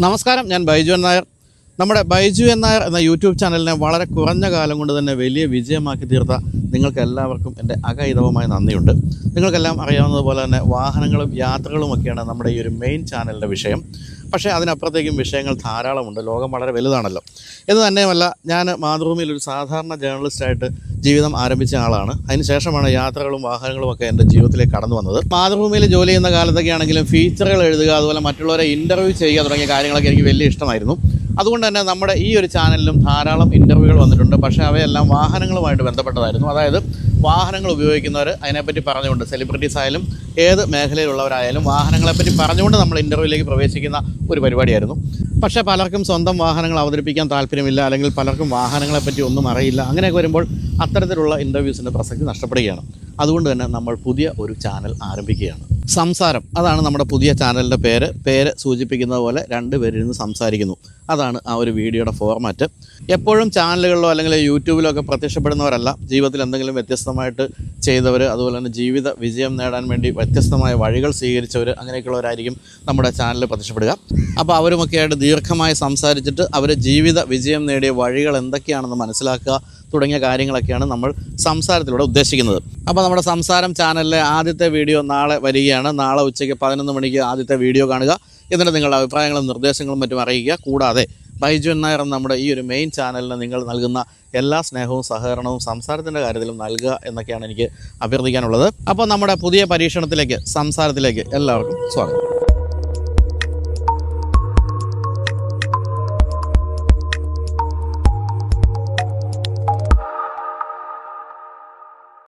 നമസ്കാരം ഞാൻ ബൈജു നായർ. നമ്മുടെ ബൈജു നായർ എന്ന യൂട്യൂബ് ചാനലിനെ വളരെ കുറഞ്ഞ കാലം കൊണ്ട് തന്നെ വലിയ വിജയമാക്കി തീർത്ത നിങ്ങൾക്ക് എല്ലാവർക്കും എന്റെ അകൈതവമായ നന്ദിയുണ്ട്. നിങ്ങൾക്കെല്ലാം അറിയാവുന്നതുപോലെ തന്നെ വാഹനങ്ങളും യാത്രകളും ഒക്കെയാണ് നമ്മുടെ ഈ ഒരു മെയിൻ ചാനലിന്റെ വിഷയം. പക്ഷേ അതിനപ്പുറത്തേക്കും വിഷയങ്ങൾ ധാരാളമുണ്ട്. ലോകം വളരെ വലുതാണല്ലോ. എന്ന് തന്നെയുമല്ല ഞാൻ മാതൃഭൂമിയിൽ ഒരു സാധാരണ ജേർണലിസ്റ്റായിട്ട് ജീവിതം ആരംഭിച്ച ആളാണ്. അതിനുശേഷമാണ് യാത്രകളും വാഹനങ്ങളും ഒക്കെ എന്റെ ജീവിതത്തിലേക്ക് കടന്നു വന്നത്. മാതൃഭൂമിയിൽ ജോലി ചെയ്യുന്ന കാലത്തൊക്കെ ആണെങ്കിലും ഫീച്ചറുകൾ എഴുതുക അതുപോലെ മറ്റുള്ളവരെ ഇന്റർവ്യൂ ചെയ്യുക തുടങ്ങിയ കാര്യങ്ങളൊക്കെ എനിക്ക് വലിയ ഇഷ്ടമായിരുന്നു. അതുകൊണ്ട് തന്നെ നമ്മുടെ ഈ ഒരു ചാനലിലും ധാരാളം ഇന്റർവ്യൂകൾ വന്നിട്ടുണ്ട്. പക്ഷേ അവയെല്ലാം വാഹനങ്ങളുമായിട്ട് ബന്ധപ്പെട്ടതായിരുന്നു. അതായത് വാഹനങ്ങൾ ഉപയോഗിക്കുന്നവർ അതിനെപ്പറ്റി പറഞ്ഞുകൊണ്ട് സെലിബ്രിറ്റീസ് ആയാലും ഏത് മേഖലയിലുള്ളവരായാലും വാഹനങ്ങളെപ്പറ്റി പറഞ്ഞുകൊണ്ട് നമ്മൾ ഇന്റർവ്യൂവിലേക്ക് പ്രവേശിക്കുന്ന ഒരു പരിപാടിയായിരുന്നു. പക്ഷേ പലർക്കും സ്വന്തം വാഹനങ്ങൾ അവതരിപ്പിക്കാൻ താല്പര്യമില്ല അല്ലെങ്കിൽ പലർക്കും വാഹനങ്ങളെപ്പറ്റി ഒന്നും അറിയില്ല. അങ്ങനെയൊക്കെ വരുമ്പോൾ അത്തരത്തിലുള്ള ഇന്റർവ്യൂസിന്റെ പ്രസക്തി നഷ്ടപ്പെടുകയാണ്. അതുകൊണ്ട് തന്നെ നമ്മൾ പുതിയ ഒരു ചാനൽ ആരംഭിക്കുകയാണ്. സംസാരം. അതാണ് നമ്മുടെ പുതിയ ചാനലിന്റെ പേര്. പേര് സൂചിപ്പിക്കുന്നത് പോലെ രണ്ടുപേരിരുന്ന് സംസാരിക്കുന്നു. അതാണ് ആ ഒരു വീഡിയോയുടെ ഫോർമാറ്റ് എപ്പോഴും ചാനലുകളിലോ അല്ലെങ്കിൽ യൂട്യൂബിലോ ഒക്കെ പ്രത്യക്ഷപ്പെടുന്നവരല്ല. ജീവിതത്തിൽ എന്തെങ്കിലും വ്യത്യസ്തമായിട്ട് ചെയ്തവർ അതുപോലെ തന്നെ ജീവിത വിജയം നേടാൻ വേണ്ടി വ്യത്യസ്തമായ വഴികൾ സ്വീകരിച്ചവർ അങ്ങനെയൊക്കെയുള്ളവരായിരിക്കും നമ്മുടെ ചാനലിൽ പ്രത്യക്ഷപ്പെടുക. അപ്പോൾ അവരുമൊക്കെയായിട്ട് ദീർഘമായി സംസാരിച്ചിട്ട് അവർ ജീവിത വിജയം നേടിയ വഴികൾ എന്തൊക്കെയാണെന്ന് മനസ്സിലാക്കുക. തുടങ്ങിയ കാര്യങ്ങളൊക്കെയാണ് നമ്മൾ സംസാരത്തിലൂടെ ഉദ്ദേശിക്കുന്നത്. അപ്പോൾ നമ്മുടെ സംസാരം ചാനലിലെ ആദ്യത്തെ വീഡിയോ നാളെ വരികയാണ്. നാളെ ഉച്ചയ്ക്ക് പതിനൊന്ന് മണിക്ക് ആദ്യത്തെ വീഡിയോ കാണുക. എന്നിട്ട് നിങ്ങളുടെ അഭിപ്രായങ്ങളും നിർദ്ദേശങ്ങളും മറ്റും അറിയിക്കുക. കൂടാതെ ബൈജു നായർ നമ്മുടെ ഈ ഒരു മെയിൻ ചാനലിന് നിങ്ങൾ നൽകുന്ന എല്ലാ സ്നേഹവും സഹകരണവും സംസാരത്തിന്റെ കാര്യത്തിലും നൽകുക എന്നൊക്കെയാണ് എനിക്ക് അഭ്യർത്ഥിക്കാനുള്ളത്. അപ്പോൾ നമ്മുടെ പുതിയ പരീക്ഷണത്തിലേക്ക് സംസാരത്തിലേക്ക് എല്ലാവർക്കും സ്വാഗതം.